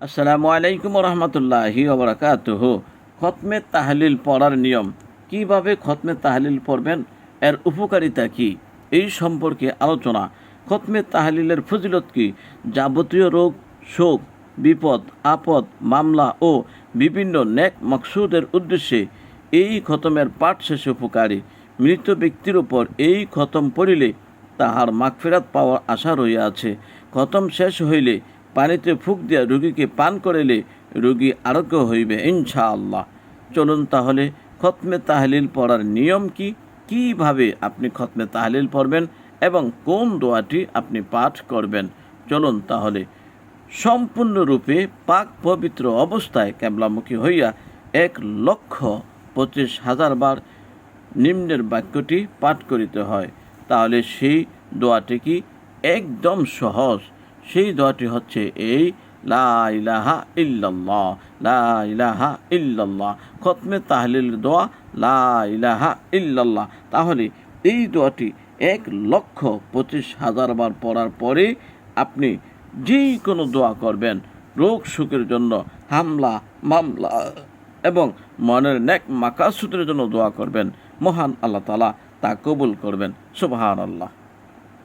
আসসালামু আলাইকুম রহমতুল্লাহি ওবরাকাতুহ। খতমে তাহলিল পড়ার নিয়ম। কীভাবে খতমে তাহলিল পড়বেন? এর উপকারিতা কি? এই সম্পর্কে আলোচনা। খতমে তাহলিলের ফজিলত কি? যাবতীয় রোগ, শোক, বিপদ, আপদ, মামলা ও বিভিন্ন নেক মকসুদের উদ্দেশ্যে এই খতমের পাঠ শেষে উপকারী। মৃত ব্যক্তির উপর এই খতম পড়িলে তাহার মাগফিরাত পাওয়ার আশা রইয়াছে খতম শেষ হইলে পানিতে ফুক দিয়া রোগীকে পান করিলে রোগী আরোগ্য হইবে, ইনশাআল্লাহ। চলুন তাহলে খতমে তাহলিল পড়ার নিয়ম কি? কীভাবে আপনি খতমে তাহলিল পড়বেন এবং কোন দোয়াটি আপনি পাঠ করবেন? চলুন তাহলে। সম্পূর্ণরূপে পাক পবিত্র অবস্থায় ক্যাবলামুখী হইয়া এক লক্ষ পঁচিশ হাজার বার নিম্নের বাক্যটি পাঠ করিতে হয়। তাহলে সেই দোয়াটি কি একদম সহজ? সেই দোয়াটি হচ্ছে এই, লা ইলাহা ইল্লাল্লাহ, লা ইলাহা ইল্লাল্লাহ। খতমে তাহলিল দোয়া, লা ইলাহা ইল্লাল্লাহ। তাহলে এই দোয়াটি এক লক্ষ পঁচিশ হাজার বার পড়ার পরে আপনি যেই কোনো দোয়া করবেন, রোগ সুখের জন্য হামলা, মামলা এবং মনের নেক মাকাসুদের জন্য দোয়া করবেন। মহান আল্লাহ তালা তা কবুল করবেন। সুবহান আল্লাহ